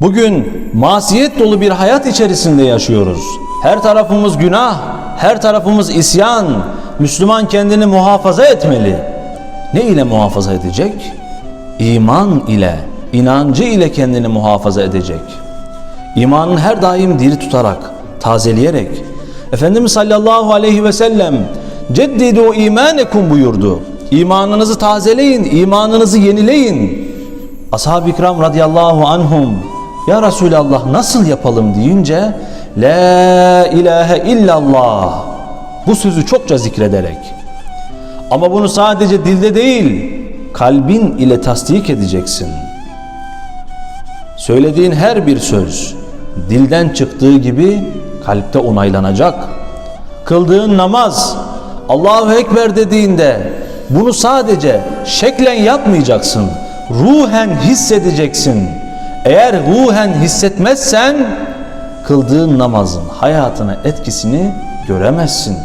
Bugün masiyet dolu bir hayat içerisinde yaşıyoruz. Her tarafımız günah, her tarafımız isyan. Müslüman kendini muhafaza etmeli. Ne ile muhafaza edecek? İman ile, inancı ile kendini muhafaza edecek. İmanın her daim diri tutarak, tazeleyerek. Efendimiz sallallahu aleyhi ve sellem ceddidu imanekum buyurdu. İmanınızı tazeleyin, imanınızı yenileyin. Ashab-ı kiram radıyallahu anhum ya Resulallah nasıl yapalım deyince La ilahe illallah bu sözü çokça zikrederek ama bunu sadece dilde değil kalbin ile tasdik edeceksin. Söylediğin her bir söz dilden çıktığı gibi kalpte onaylanacak. Kıldığın namaz Allahu Ekber dediğinde bunu sadece şeklen yapmayacaksın. Ruhen hissedeceksin. Eğer ruhen hissetmezsen kıldığın namazın hayatına etkisini göremezsin.